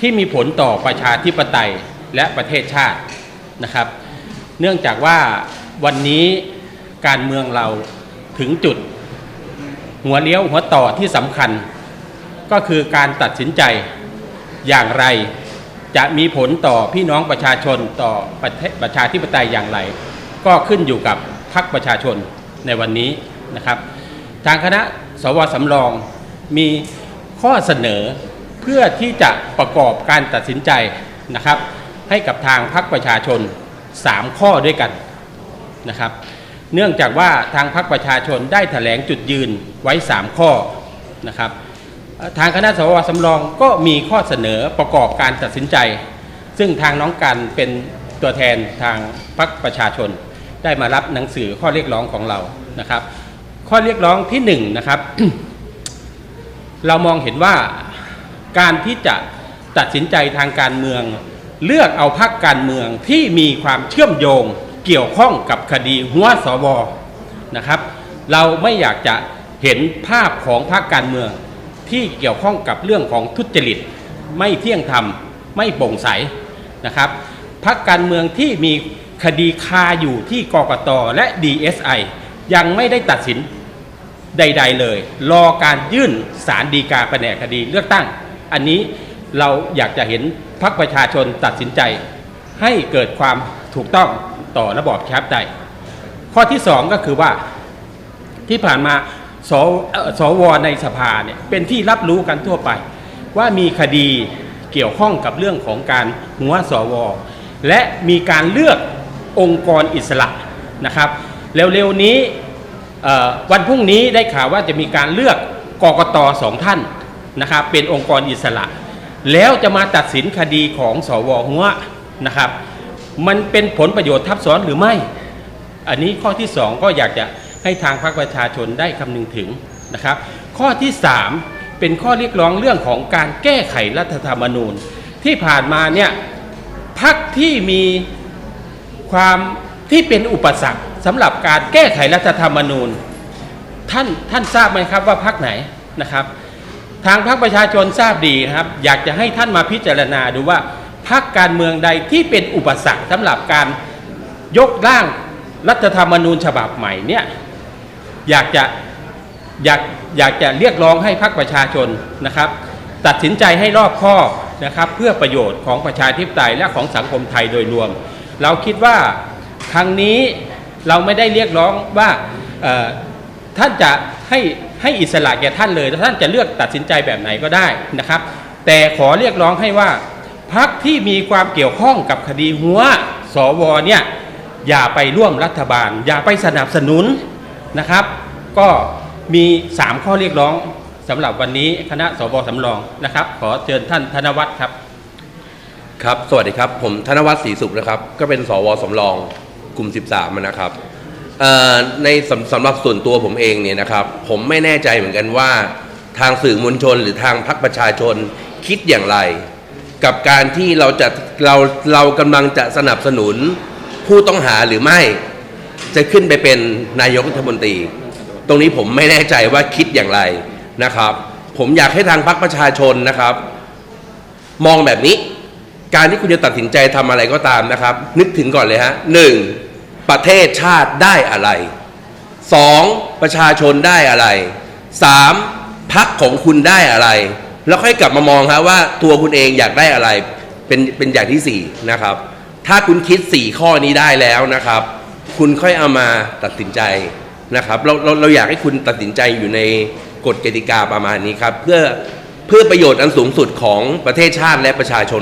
ที่มีผลต่อประชาธิปไตยและประเทศชาตินะครับ เนื่องจากว่าวันนี้การเมืองเราถึงจุด หัวเลี้ยวหัวต่อที่สำคัญ ก็คือการตัดสินใจอย่างไร จะมีผลต่อพี่น้องประชาชนต่อประเทศประชาธิปไตยอย่างไร ก็ขึ้นอยู่กับพรรคประชาชนในวันนี้นะครับ ทางคณะสวสำรองมีข้อเสนอ พื่อที่จะประกอบการตัดสินใจนะครับ ให้กับทางพรรคประชาชน 3 ข้อด้วยกันนะครับ เนื่องจากว่าทางพรรคประชาชนได้แถลงจุดยืนไว้ 3 ข้อนะครับทางคณะสวสำรองก็มีข้อเสนอประกอบการตัดสินใจ ซึ่งทางน้องกันเป็นตัวแทนทางพรรคประชาชน ได้มารับหนังสือข้อเรียกร้องของเรานะครับ ข้อเรียกร้องที่หนึ่งนะครับ เรามองเห็นว่า การที่จะตัดสินใจทางการเมือง เลือกเอาพรรคการเมืองที่มีความเชื่อมโยงเกี่ยวข้องกับคดีหัวสวนะครับ เราไม่อยากจะเห็นภาพของพรรคการเมืองที่เกี่ยวข้องกับเรื่องของทุจริต ไม่เที่ยงธรรมไม่โปร่งใสนะครับพรรคการเมืองที่มีคดีคาอยู่ที่กกตและ DSI ยังไม่ได้ตัดสินใด ๆ เลย รอการยื่นสารดีกาแผนกคดีเลือกตั้ง อันนี้เราอยากจะเห็นพรรคประชาชนตัดสินใจ ให้เกิดความถูกต้องต่อระบอบประชาธิปไตยข้อที่สองก็คือว่าที่ผ่านมาสสวในสภาเนี่ยเป็นที่รับรู้กันทั่วไป ว่ามีคดีเกี่ยวข้องกับเรื่องของการหัวสว และมีการเลือกองค์กรอิสระนะครับเร็วๆนี้วันพรุ่งนี้ได้ข่าวว่าจะมีการเลือกกกตสองท่าน นะครับเป็นองค์กรอิสระ แล้วจะมาตัดสินคดีของสวหัวนะครับ มันเป็นผลประโยชน์ทับซ้อนหรือไม่ อันนี้ข้อที่สองก็อยากจะให้ทางพรรคประชาชนได้คำนึงถึงนะครับ ข้อที่สามเป็นข้อเรียกร้องเรื่องของการแก้ไขรัฐธรรมนูญ ที่ผ่านมาเนี่ยพรรคที่มีความที่เป็นอุปสรรคสำหรับการแก้ไขรัฐธรรมนูญ ท่านท่านทราบไหมครับว่าพักไหนนะครับ ทางพรรคประชาชนทราบดีนะครับ อยากจะให้ท่านมาพิจารณาดูว่าพักการเมืองใดที่เป็นอุปสรรคสำหรับการยกร่างรัฐธรรมนูญฉบับใหม่เนี่ยอยากจะอยากอยากจะเรียกร้องให้พรรคประชาชนนะครับ ตัดสินใจให้รอบคอบนะครับเพื่อประโยชน์ของประชาธิปไตยและของสังคมไทยโดยรวม เราคิดว่าครั้งนี้เราไม่ได้เรียกร้องว่าท่านจะให้ ให้อิสระแก่ท่านเลยท่านจะเลือกตัดสินใจแบบไหนก็ได้นะครับ แต่ขอเรียกร้องให้ว่าพักที่มีความเกี่ยวข้องกับคดีหัวสวเนี่ยอย่าไปร่วมรัฐบาล อย่าไปสนับสนุนนะครับ ก็มี 3 ข้อเรียกร้องสำหรับวันนี้คณะสวสำรองนะครับ ขอเชิญท่านธนวัฒน์ครับ ครับ สวัสดีครับ ผมธนวัฒน์ศรีสุขนะครับ ก็เป็นสวสำรองกลุ่ม 13นะครับ เอ่อในสำสำหรับส่วนตัวผมเองเนี่ยนะครับ ผมไม่แน่ใจเหมือนกันว่าทางสื่อมวลชนหรือทางพรรคประชาชนคิดอย่างไร กับการที่เราจะเราเรากำลังจะสนับสนุนผู้ต้องหาหรือไม่ จะขึ้นไปเป็นนายกรัฐมนตรี ตรงนี้ผมไม่แน่ใจว่าคิดอย่างไรนะครับ ผมอยากให้ทางพรรคประชาชนนะครับ มองแบบนี้ การที่คุณจะตัดสินใจทำอะไรก็ตามนะครับ นึกถึงก่อนเลยฮะหนึ่ง ประเทศชาติได้อะไรสองประชาชนได้อะไรสามพักของคุณได้อะไร แล้วค่อยกลับมามองฮะว่าตัวคุณเองอยากได้อะไร เป็นเป็นอย่างที่สี่นะครับ ถ้าคุณคิดสี่ข้อนี้ได้แล้วนะครับ คุณค่อยเอามาตัดสินใจนะครับเราเราเราอยากให้คุณตัดสินใจอยู่ในกฎกติกาประมาณนี้ครับ เพื่อเพื่อประโยชน์อันสูงสุดของประเทศชาติและประชาชน